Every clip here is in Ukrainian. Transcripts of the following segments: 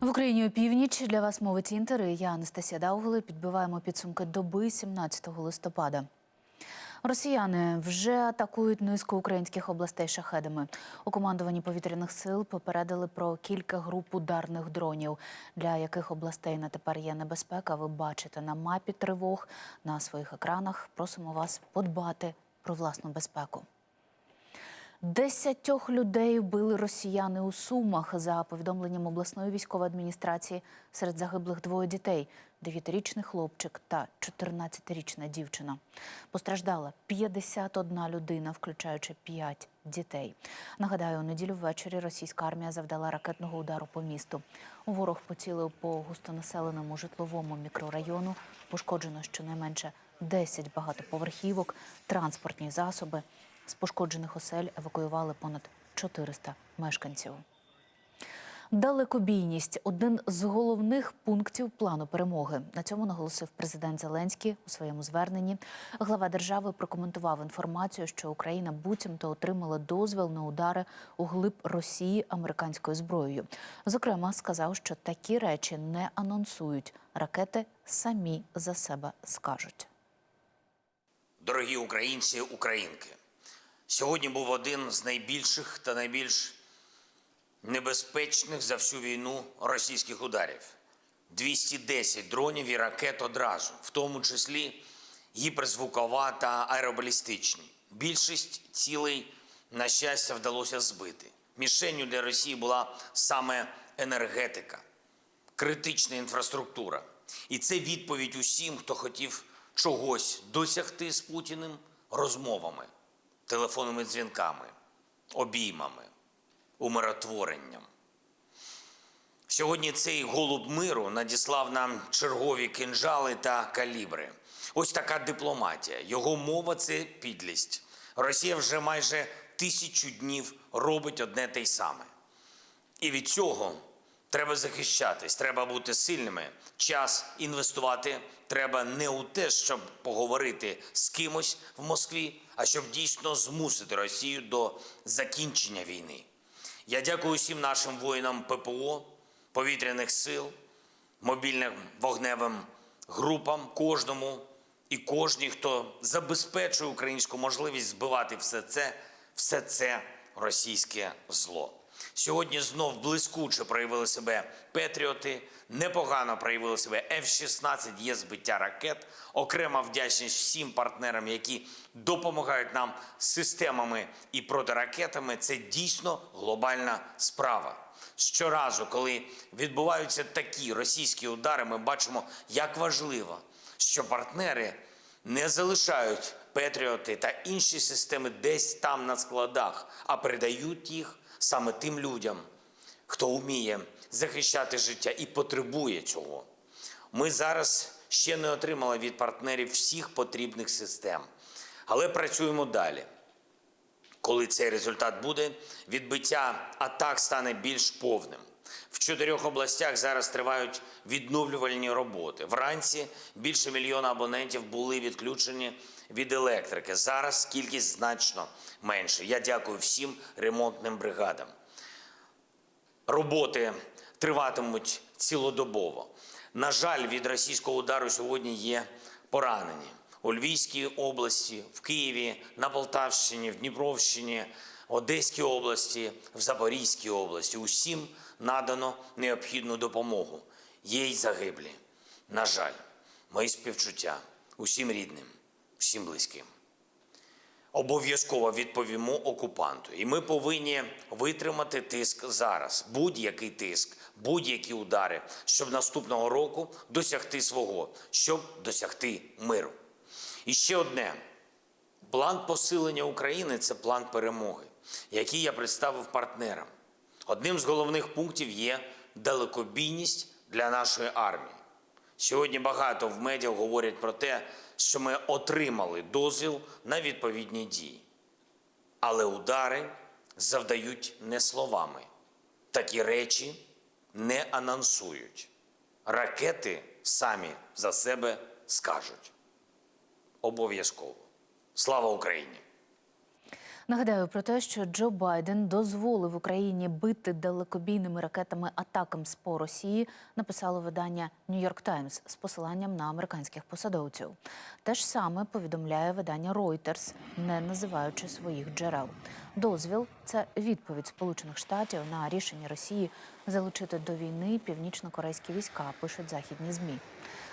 В Україні опівніч для вас мовить інтер. Я Анастасія Даугли. Підбиваємо підсумки доби 17 листопада. Росіяни вже атакують низку українських областей шахедами. У командуванні повітряних сил попередили про кілька груп ударних дронів, для яких областей на тепер є небезпека. Ви бачите на мапі тривог на своїх екранах. Просимо вас подбати про власну безпеку. Десятьох людей вбили росіяни у Сумах. За повідомленням обласної військової адміністрації, серед загиблих двоє дітей: дев'ятирічний хлопчик та 14-річна дівчина. Постраждала 51 людина, включаючи 5 дітей. Нагадаю, у неділю ввечері російська армія завдала ракетного удару по місту. Ворог поцілив по густонаселеному житловому мікрорайону. Пошкоджено щонайменше 10 багатоповерхівок, транспортні засоби. З пошкоджених осель евакуювали понад 400 мешканців. Далекобійність один з головних пунктів плану перемоги. На цьому наголосив президент Зеленський у своєму зверненні. Глава держави прокоментував інформацію, що Україна буцімто отримала дозвіл на удари у глиб Росії американською зброєю. Зокрема, сказав, що такі речі не анонсують. Ракети самі за себе скажуть. Дорогі українці, українки, сьогодні був один з найбільших та найбільш небезпечних за всю війну російських ударів. 210 дронів і ракет одразу, в тому числі гіперзвукова та аеробалістичні. Більшість цілей, на щастя, вдалося збити. Мішенню для Росії була саме енергетика, критична інфраструктура. І це відповідь усім, хто хотів чогось досягти з Путіним розмовами, телефонними дзвінками, обіймами, умиротворенням. Сьогодні цей голуб миру надіслав нам чергові кинжали та калібри. Ось така дипломатія. Його мова це підлість. Росія вже майже тисячу днів робить одне те й саме. І від цього треба захищатись, треба бути сильними. Час інвестувати треба не у те, щоб поговорити з кимось в Москві, а щоб дійсно змусити Росію до закінчення війни. Я дякую всім нашим воїнам ППО, повітряних сил, мобільним вогневим групам, кожному і кожній, хто забезпечує українську можливість збивати все це, все це російське зло. Сьогодні знов блискуче проявили себе Петріоти, непогано проявили себе F-16, є збиття ракет. Окрема вдячність всім партнерам, які допомагають нам системами і протиракетами. Це дійсно глобальна справа. Щоразу, коли відбуваються такі російські удари, ми бачимо, як важливо, що партнери не залишають Петріоти та інші системи десь там на складах, а передають їх саме тим людям, хто вміє захищати життя і потребує цього. Ми зараз ще не отримали від партнерів всіх потрібних систем, але працюємо далі. Коли цей результат буде, відбиття атак стане більш повним. В чотирьох областях зараз тривають відновлювальні роботи. Вранці більше мільйона абонентів були відключені від електрики. Зараз кількість значно менше. Я дякую всім ремонтним бригадам. Роботи триватимуть цілодобово. На жаль, від російського удару сьогодні є поранені у Львівській області, в Києві, на Полтавщині, в Дніпровщині, Одеській області, в Запорізькій області. Усім надано необхідну допомогу. Є й загиблі. На жаль, мої співчуття усім рідним, всім близьким. Обов'язково відповімо окупанту, і ми повинні витримати тиск зараз, будь-який тиск, будь-які удари, щоб наступного року досягти свого, щоб досягти миру. І ще одне: план посилення України це план перемоги, який я представив партнерам. Одним з головних пунктів є далекобійність для нашої армії. Сьогодні багато в медіа говорять про те, що ми отримали дозвіл на відповідні дії. Але удари завдають не словами. Такі речі не анонсують. Ракети самі за себе скажуть. Обов'язково. Слава Україні! Нагадаю про те, що Джо Байден дозволив Україні бити далекобійними ракетами атакамс по Росії, написало видання York Times з посиланням на американських посадовців. Те ж саме повідомляє видання Reuters, не називаючи своїх джерел. Дозвіл це відповідь Сполучених Штатів на рішення Росії залучити до війни північно-корейські війська, пишуть західні змі.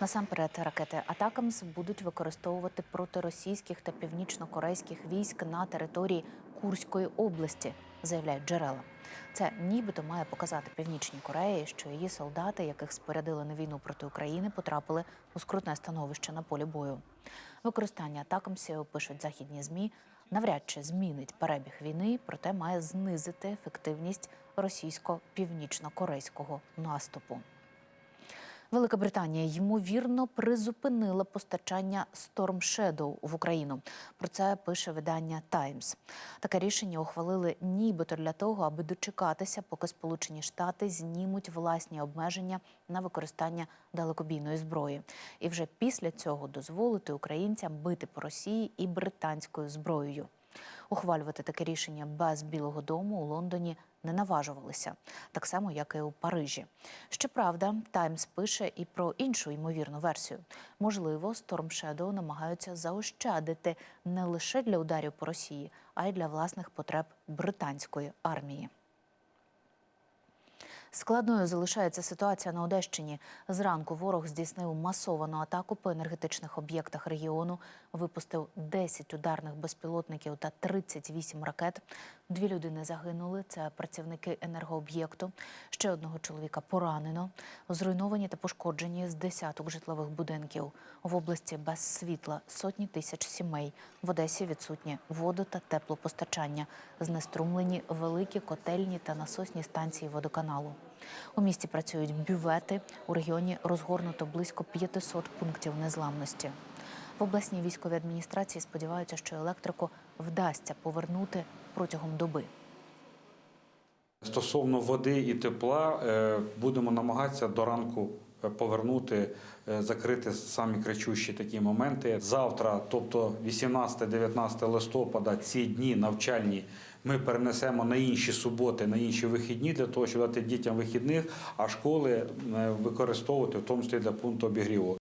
Насамперед, ракети Атакамс будуть використовувати проти російських та північно-корейських військ на території Курської області, заявляють джерела. Це нібито має показати Північній Кореї, що її солдати, яких спорядили на війну проти України, потрапили у скрутне становище на полі бою. Використання атакамсів, пишуть західні змі, навряд чи змінить перебіг війни, проте має знизити ефективність російсько-північно-корейського наступу. Велика Британія ймовірно призупинила постачання Storm Shadow в Україну. Про це пише видання Times. Таке рішення ухвалили нібито для того, аби дочекатися, поки Сполучені Штати знімуть власні обмеження на використання далекобійної зброї, і вже після цього дозволити українцям бити по Росії і британською зброєю. Ухвалювати таке рішення без Білого Дому у Лондоні не наважувалися, так само як і у Парижі. Щоправда, Таймс пише і про іншу ймовірну версію. Можливо, Storm Shadow намагаються заощадити не лише для ударів по Росії, а й для власних потреб британської армії. Складною залишається ситуація на Одещині. Зранку ворог здійснив масовану атаку по енергетичних об'єктах регіону, випустив 10 ударних безпілотників та 38 ракет. Дві людини загинули. Це працівники енергооб'єкту. Ще одного чоловіка поранено. Зруйновані та пошкоджені з десяток житлових будинків. В області без світла сотні тисяч сімей. В Одесі відсутнє воду та теплопостачання. Знеструмлені великі котельні та насосні станції водоканалу. У місті працюють бювети. У регіоні розгорнуто близько 500 пунктів незламності. В обласній військовій адміністрації сподіваються, що електрику вдасться повернути протягом доби. Стосовно води і тепла, е, будемо намагатися до ранку е, повернути, е, закрити самі кричущі такі моменти. Завтра, тобто 18-19 листопада, ці дні навчальні ми перенесемо на інші суботи, на інші вихідні для того, щоб дати дітям вихідних, а школи використовувати в тому числі для пункту обігріву.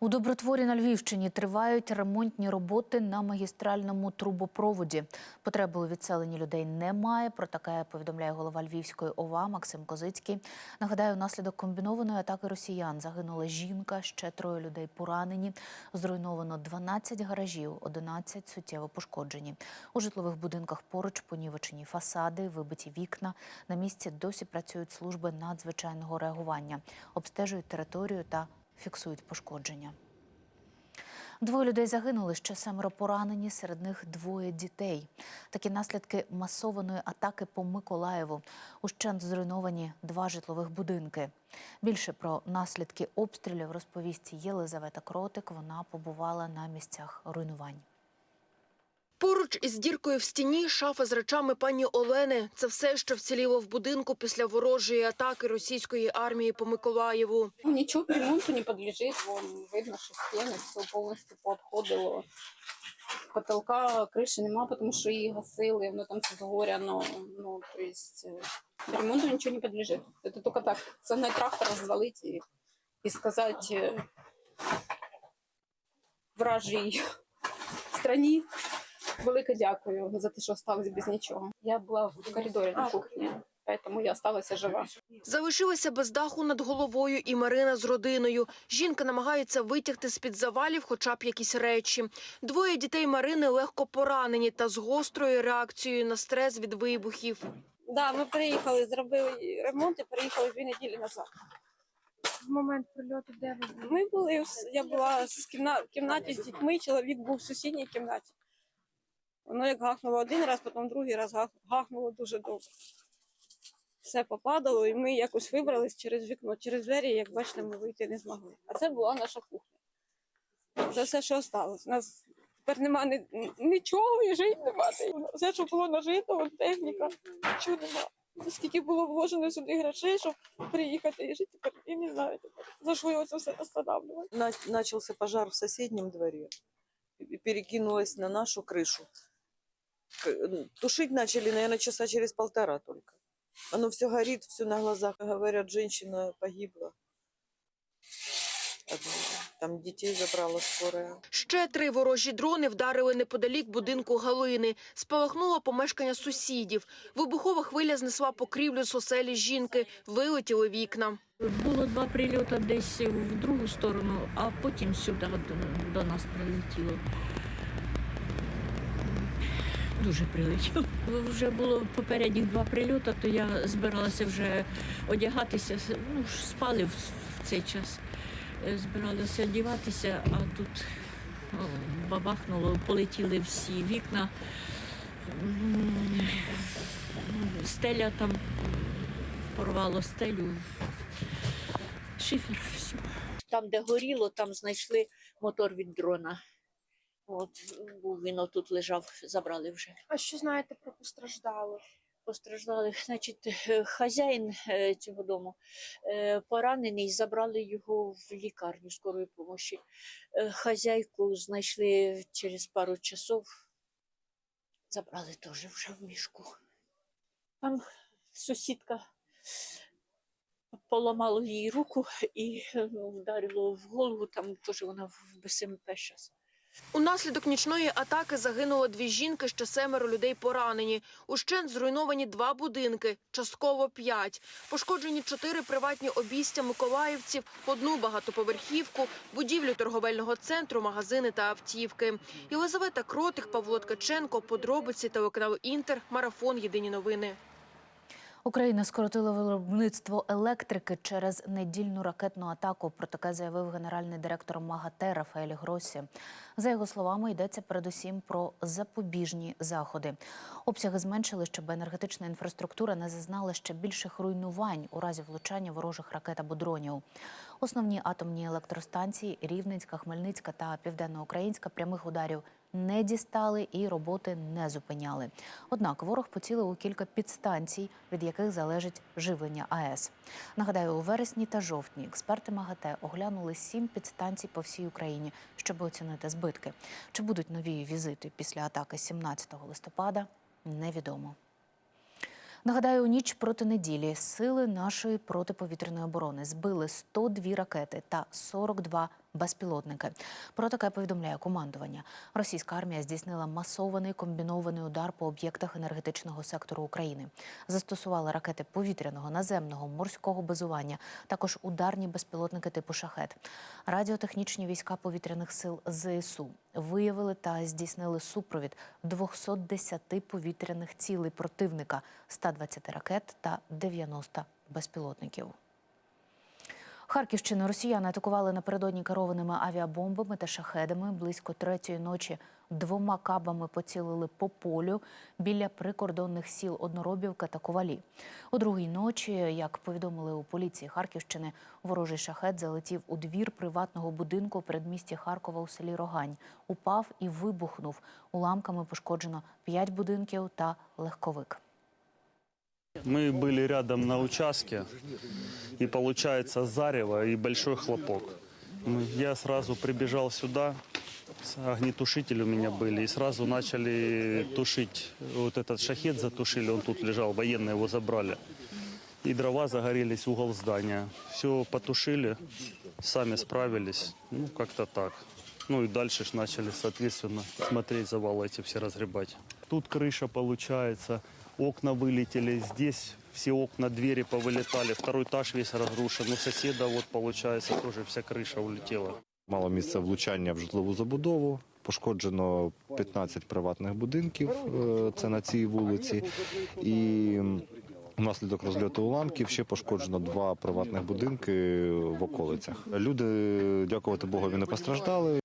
У Добротворі на Львівщині тривають ремонтні роботи на магістральному трубопроводі. Потреби у відселенні людей немає. Про таке повідомляє голова Львівської ОВА Максим Козицький. Нагадаю, внаслідок комбінованої атаки росіян загинула жінка, ще троє людей поранені. Зруйновано 12 гаражів, 11 суттєво пошкоджені. У житлових будинках поруч понівечені фасади, вибиті вікна. На місці досі працюють служби надзвичайного реагування, обстежують територію та фіксують пошкодження. Двоє людей загинули, ще семеро поранені, серед них двоє дітей. Такі наслідки масованої атаки по Миколаєву. Ущент зруйновані два житлових будинки. Більше про наслідки обстрілів розповість Єлизавета Кротик. Вона побувала на місцях руйнувань. Поруч із діркою в стіні шафа з речами пані Олени. Це все, що вціліло в будинку після ворожої атаки російської армії по Миколаєву. Ну, Ничего к ремонту не подлежит. Вон, видно, что стены все полностью поотходило. Потолка, криші нема, тому що її гасили, воно там все згоряно. Ну, то есть, э, ремонту ничего не подлежит. Это только так, загнать трактор, развалить и, и сказать э, вражій страні велике дякую за те, що осталось без нічого. Я була в коридорі на кухні, поэтому я осталася жива. Залишилася без даху над головою і Марина з родиною. Жінка намагається витягти з-під завалів хоча б якісь речі. Двоє дітей Марини легко поранені та з гострою реакцією на стрес від вибухів. Да, ми приїхали, зробили ремонт і приїхали дві неділі назад. В момент прильоту, де ви були? Ми були, я була з в кімнаті з дітьми, чоловік був в сусідній кімнаті. Воно як гахнуло один раз, потім другий раз гахнуло дуже довго. Все попадало, і ми якось вибрались через вікно, через двері, як бачите, ми вийти не змогли. А це була наша кухня. Це все, що осталось. У нас тепер немає ні, нічого і жити немає. Все, що було нажито, техніка, нічого немає. Скільки було вложено сюди грошей, щоб приїхати і жити, тепер я не знаю за що його це все останавливати. На- начался пожар в соседнем дворе и перекинулось на нашу крышу. К- Тушить начали, наверное, часа через полтора только. Оно все горит, все на глазах. Говорят, женщина погибла. Там детей забрала скорая. Ще три ворожі дрони вдарили неподалік будинку Галини. Спалахнуло помешкання сусідів. Вибухова хвиля знесла покрівлю з оселі жінки. Вилетіли вікна. Було два прильоти десь в другу сторону, а потім сюди до, до нас прилетіло. Дуже прилетіло. Вже було попередніх два прильоти, то я збиралася вже одягатися. Ну, спали в, цей час. Е, Збиралася одягатися, а тут бабахнуло, полетіли всі вікна. Стеля там порвало стелю. Шифер, все. Там, де горіло, там знайшли мотор від дрона. От, був він отут лежав, забрали вже. А що знаєте про постраждалих? Постраждали, значить, е, хазяїн е, цього дому е, поранений, забрали його в лікарню скорої допомоги. Хазяйку знайшли через пару часов, забрали теж вже в мішку. Там сусідка поламала їй руку і е, вдарило в голову, там теж вона в БСМП зараз. Унаслідок нічної атаки загинуло дві жінки, ще семеро людей поранені. Ущент зруйновані два будинки, частково п'ять. Пошкоджені чотири приватні обійстя миколаївців, одну багатоповерхівку, будівлю торговельного центру, магазини та автівки. Єлизавета Кротих, Павло Ткаченко, подробиці телеканалу Інтер, марафон. Єдині новини. Україна скоротила виробництво електрики через недільну ракетну атаку. Про таке заявив генеральний директор МАГАТЕ Рафаель Гросі. За його словами, йдеться передусім про запобіжні заходи. Обсяги зменшили, щоб енергетична інфраструктура не зазнала ще більших руйнувань у разі влучання ворожих ракет або дронів. Основні атомні електростанції Рівненська, Хмельницька та Південноукраїнська прямих ударів не дістали і роботи не зупиняли. Однак ворог поцілив у кілька підстанцій, від яких залежить живлення АЕС. Нагадаю, у вересні та жовтні експерти МАГАТЕ оглянули сім підстанцій по всій Україні, щоб оцінити збитки. Чи будуть нові візити після атаки 17 листопада, невідомо. Нагадаю, у ніч проти неділі сили нашої протиповітряної оборони збили 102 ракети та 42 безпілотники. Про таке повідомляє командування. Російська армія здійснила масований комбінований удар по об'єктах енергетичного сектору України. Застосувала ракети повітряного, наземного, морського базування, також ударні безпілотники типу шахет. Радіотехнічні війська повітряних сил ЗСУ виявили та здійснили супровід 210 повітряних цілей противника, 120 ракет та 90 безпілотників. Харківщину росіяни атакували напередодні керованими авіабомбами та шахедами. Близько третьої ночі двома кабами поцілили по полю біля прикордонних сіл Одноробівка та Ковалі. У другій ночі, як повідомили у поліції Харківщини, ворожий шахет залетів у двір приватного будинку у передмісті Харкова у селі Рогань. Упав і вибухнув. Уламками пошкоджено п'ять будинків та легковик. Мы были рядом на участке, и получается зарево и большой хлопок. Мы- Я сразу прибежал сюда, с- огнетушители у меня были, и сразу начали тушить. Вот этот шахет затушили, он тут лежал, военные его забрали. И дрова загорелись, угол здания. Все потушили, сами справились, ну как-то так. Ну и дальше ж начали, соответственно, смотреть завалы эти все разгребать. Тут крыша получается, окна вылетели, здесь все окна, двери повылетали, второй этаж весь разрушен. У соседа вот получается тоже вся крыша улетела. Мало місце влучання в житлову забудову. Пошкоджено 15 приватних будинків. е, Це на цій вулиці. І м, внаслідок розльоту уламків ще пошкоджено два приватних будинки в околицях. Люди, дякувати Богові, не постраждали.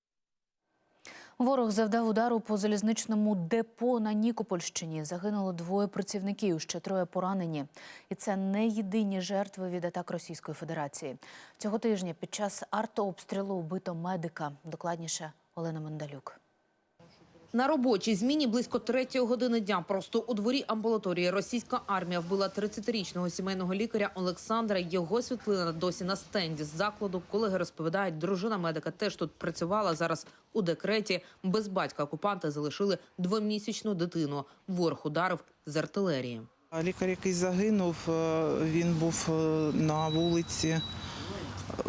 Ворог завдав удару по залізничному депо на Нікопольщині. Загинуло двоє працівників, ще троє поранені. І це не єдині жертви від атак Російської Федерації. Цього тижня під час артообстрілу вбито медика. Докладніше Олена Мендалюк. На робочій зміні близько третьої години дня просто у дворі амбулаторії російська армія вбила 30-річного сімейного лікаря Олександра. Його світлина досі на стенді з закладу. Колеги розповідають, дружина медика теж тут працювала зараз у декреті. Без батька окупанти залишили двомісячну дитину. Ворог ударив з артилерії. Лікар, який загинув, е, він був е, на вулиці.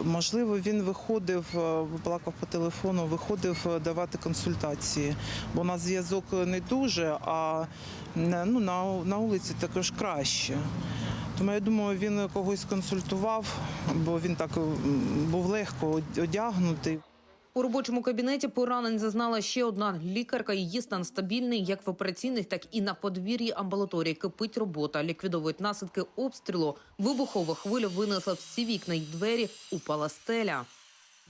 Можливо, він виходив, е, плакав по телефону, виходив е, давати консультації, бо на зв'язок не дуже, а ну, на, на вулиці також краще. Тому я думаю, він когось консультував, бо він так був легко одягнутий. У робочому кабінеті поранень зазнала ще одна лікарка. Її стан стабільний як в операційних, так і на подвір'ї амбулаторії. Кипить робота, ліквідовують наслідки обстрілу. Вибухова хвиля винесла всі вікна й двері. Упала стеля.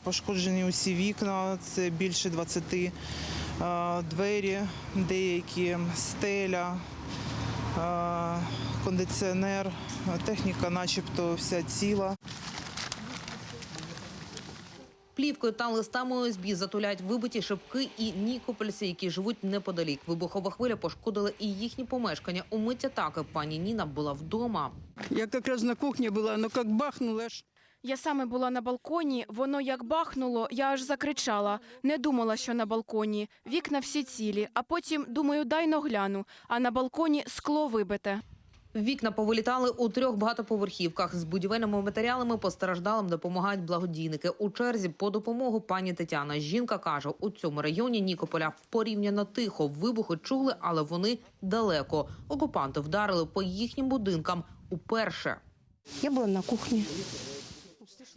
Пошкоджені усі вікна, це більше 20 е, двері, деякі стеля, е, кондиціонер, техніка, начебто, вся ціла. Плівкою та листами ОСБ затуляють вибиті шибки і нікопольці, які живуть неподалік. Вибухова хвиля пошкодила і їхні помешкання. У мить атаки пані Ніна була вдома. Я якраз на кухні була, ну як бахнуло аж. Я саме була на балконі, воно як бахнуло, я аж закричала. Не думала, що на балконі. Вікна всі цілі, а потім, думаю, дай но гляну. А на балконі скло вибите. Вікна повилітали у трьох багатоповерхівках. З будівельними матеріалами постраждалим допомагають благодійники. У черзі по допомогу пані Тетяна. Жінка каже, у цьому районі Нікополя порівняно тихо. Вибухи чули, але вони далеко. Окупанти вдарили по їхнім будинкам уперше. Я була на кухні.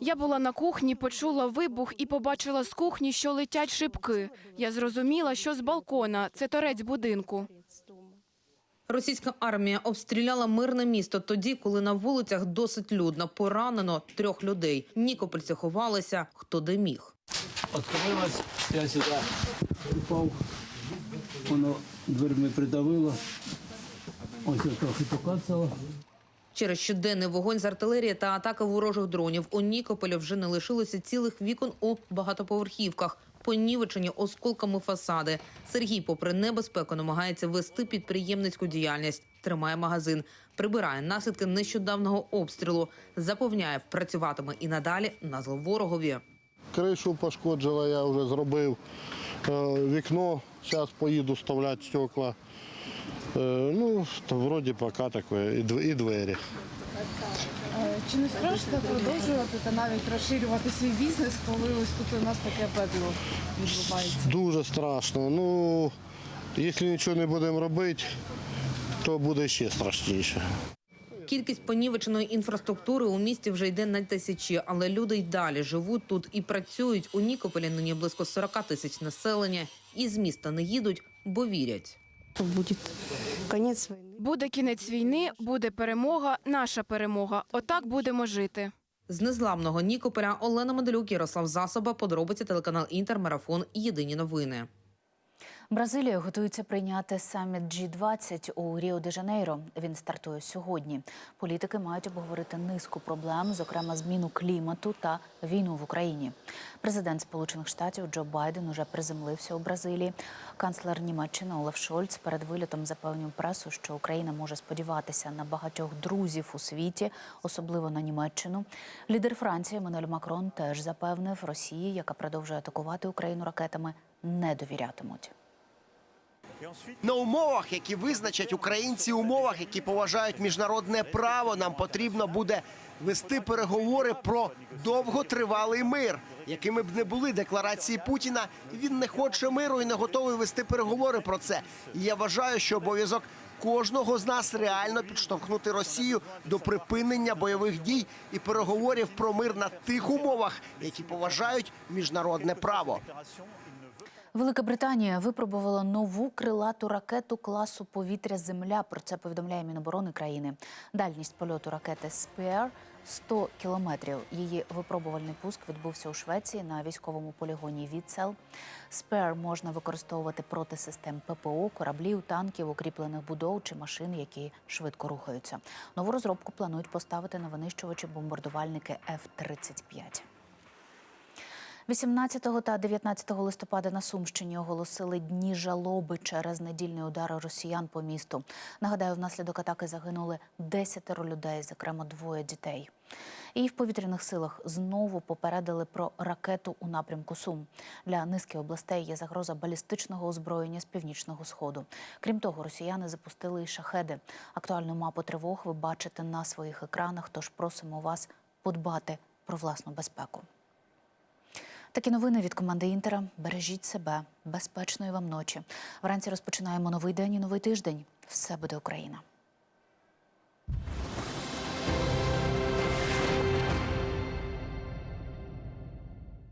Я була на кухні, почула вибух і побачила з кухні, що летять шибки. Я зрозуміла, що з балкона це торець будинку. Російська армія обстріляла мирне місто тоді, коли на вулицях досить людно. Поранено трьох людей. Нікопольці ховалися хто де міг. Открилась, я сюди упав, воно дверми придавило. Ось я трохи покацало. Через щоденний вогонь з артилерії та атаки ворожих дронів у Нікополі вже не лишилося цілих вікон у багатоповерхівках. Понівечені осколками фасади. Сергій, попри небезпеку, намагається вести підприємницьку діяльність. Тримає магазин, прибирає наслідки нещодавнього обстрілу. Запевняє, працюватиме і надалі на зло ворогові. Кришу пошкоджила, я вже зробив е, вікно. Зараз поїду вставляти стекла. Е, ну, то вроді поки таке, і двері. Чи не страшно продовжувати та навіть розширювати свій бізнес, коли ось тут у нас таке пекло відбувається? Дуже страшно. Ну, якщо нічого не будемо робити, то буде ще страшніше. Кількість понівеченої інфраструктури у місті вже йде на тисячі, але люди й далі живуть тут і працюють. У Нікополі нині близько 40 тисяч населення. І з міста не їдуть, бо вірять. Буде кінець війни. Буде кінець війни, буде перемога, наша перемога. Отак будемо жити. З незламного Нікополя Олена Медалюк, Ярослав Засоба, подробиці телеканал Інтер, Марафон, Єдині новини. Бразилія готується прийняти саміт G20 у Ріо-де-Жанейро. Він стартує сьогодні. Політики мають обговорити низку проблем, зокрема зміну клімату та війну в Україні. Президент Сполучених Штатів Джо Байден уже приземлився у Бразилії. Канцлер Німеччини Олаф Шольц перед вилітом запевнив пресу, що Україна може сподіватися на багатьох друзів у світі, особливо на Німеччину. Лідер Франції Еммануель Макрон теж запевнив Росії, яка продовжує атакувати Україну ракетами, не довірятимуть. На умовах, які визначать українці, умовах, які поважають міжнародне право, нам потрібно буде вести переговори про довготривалий мир, якими б не були декларації Путіна. Він не хоче миру і не готовий вести переговори про це. І я вважаю, що обов'язок кожного з нас реально підштовхнути Росію до припинення бойових дій і переговорів про мир на тих умовах, які поважають міжнародне право. Велика Британія випробувала нову крилату ракету класу повітря Земля. Про це повідомляє Міноборони країни. Дальність польоту ракети Спеар 100 кілометрів. Її випробувальний пуск відбувся у Швеції на військовому полігоні Віцел. Спеар можна використовувати проти систем ППО, кораблів, танків, укріплених будов чи машин, які швидко рухаються. Нову розробку планують поставити на винищувачі бомбардувальники F-35. 18 та 19 листопада на Сумщині оголосили дні жалоби через недільні удари росіян по місту. Нагадаю, внаслідок атаки загинули 10 людей, зокрема двоє дітей. І в повітряних силах знову попередили про ракету у напрямку Сум. Для низки областей є загроза балістичного озброєння з північного сходу. Крім того, росіяни запустили і шахеди. Актуальну мапу тривог ви бачите на своїх екранах. Тож просимо вас подбати про власну безпеку. Такі новини від команди Інтера. Бережіть себе, безпечної вам ночі. Вранці розпочинаємо новий день і новий тиждень. Все буде Україна.